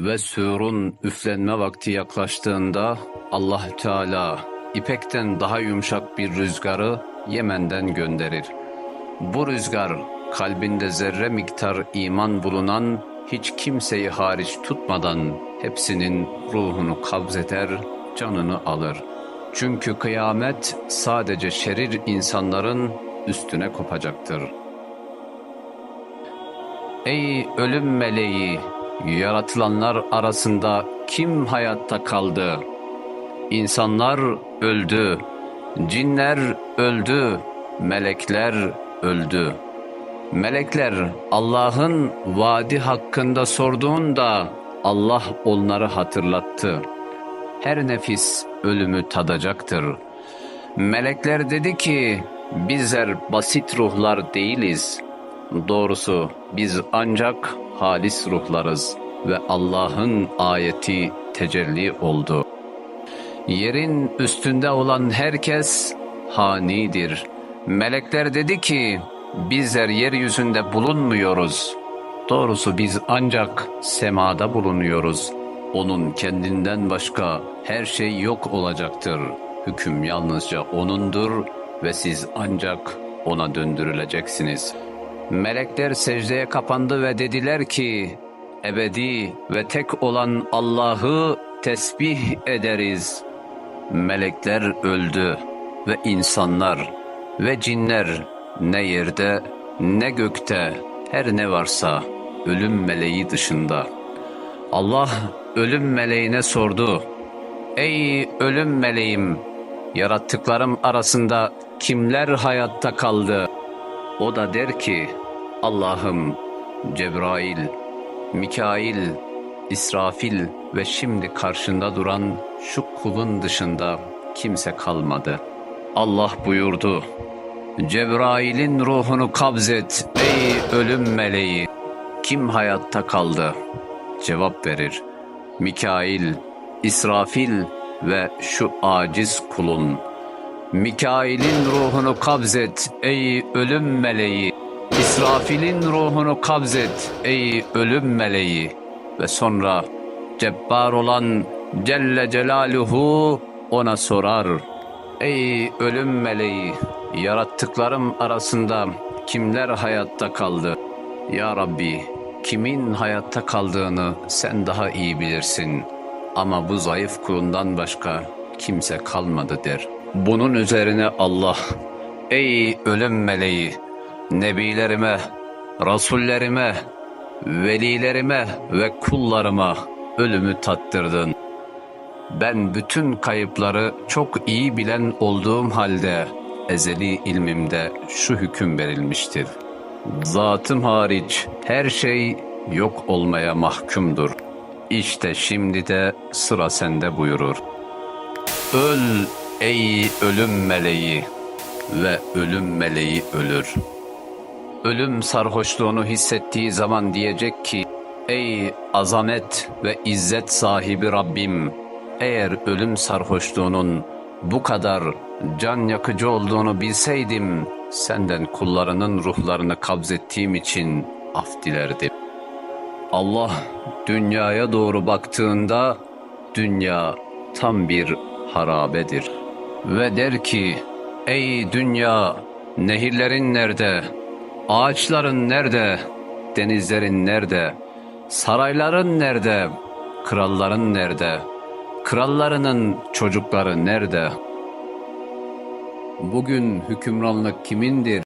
Ve sürun üflenme vakti yaklaştığında Allah Teala ipekten daha yumuşak bir rüzgarı Yemen'den gönderir. Bu rüzgar kalbinde zerre miktar iman bulunan hiç kimseyi hariç tutmadan hepsinin ruhunu kabzeder, canını alır. Çünkü kıyamet sadece şerir insanların üstüne kopacaktır. Ey ölüm meleği, yaratılanlar arasında kim hayatta kaldı? İnsanlar öldü, cinler öldü, melekler öldü. Melekler Allah'ın vaadi hakkında sorduğunda Allah onları hatırlattı. Her nefis ölümü tadacaktır. Melekler dedi ki bizler basit ruhlar değiliz. Doğrusu biz ancak halis ruhlarız ve Allah'ın ayeti tecelli oldu. Yerin üstünde olan herkes hanidir. Melekler dedi ki bizler yeryüzünde bulunmuyoruz. Doğrusu biz ancak semada bulunuyoruz. Onun kendinden başka her şey yok olacaktır. Hüküm yalnızca O'nundur ve siz ancak O'na döndürüleceksiniz. Melekler secdeye kapandı ve dediler ki, ebedi ve tek olan Allah'ı tesbih ederiz. Melekler öldü ve insanlar ve cinler ne yerde ne gökte her ne varsa ölüm meleği dışında. Allah ölüm meleğine sordu. Ey ölüm meleğim, yarattıklarım arasında kimler hayatta kaldı? O da der ki, Allah'ım Cebrail, Mikail, İsrafil ve şimdi karşında duran şu kulun dışında kimse kalmadı. Allah buyurdu, Cebrail'in ruhunu kabzet ey ölüm meleği. Kim hayatta kaldı? Cevap verir. Mikail, İsrafil ve şu aciz kulun. Mikail'in ruhunu kabzet ey ölüm meleği. İsrafil'in ruhunu kabzet ey ölüm meleği. Ve sonra cebbar olan Celle Celaluhu ona sorar. Ey ölüm meleği, yarattıklarım arasında kimler hayatta kaldı? Ya Rabbi, kimin hayatta kaldığını sen daha iyi bilirsin. Ama bu zayıf kulundan başka kimse kalmadı der. Bunun üzerine Allah, ey ölüm meleği, nebilerime, rasullerime, velilerime ve kullarıma ölümü tattırdın. Ben bütün kayıpları çok iyi bilen olduğum halde ezeli ilmimde şu hüküm verilmiştir. Zatım hariç her şey yok olmaya mahkumdur. İşte şimdi de sıra sende buyurur. Öl ey ölüm meleği ve ölüm meleği ölür. Ölüm sarhoşluğunu hissettiği zaman diyecek ki Ey azamet ve izzet sahibi Rabbim eğer ölüm sarhoşluğunun bu kadar can yakıcı olduğunu bilseydim senden kullarının ruhlarını kabzettiğim için af dilerdim. Allah dünyaya doğru baktığında dünya tam bir harabedir. Ve der ki ey dünya nehirlerin nerede? Ağaçların nerede? Denizlerin nerede? Sarayların nerede? Kralların nerede? Krallarının çocukları nerede? Bugün hükümranlık kimindir?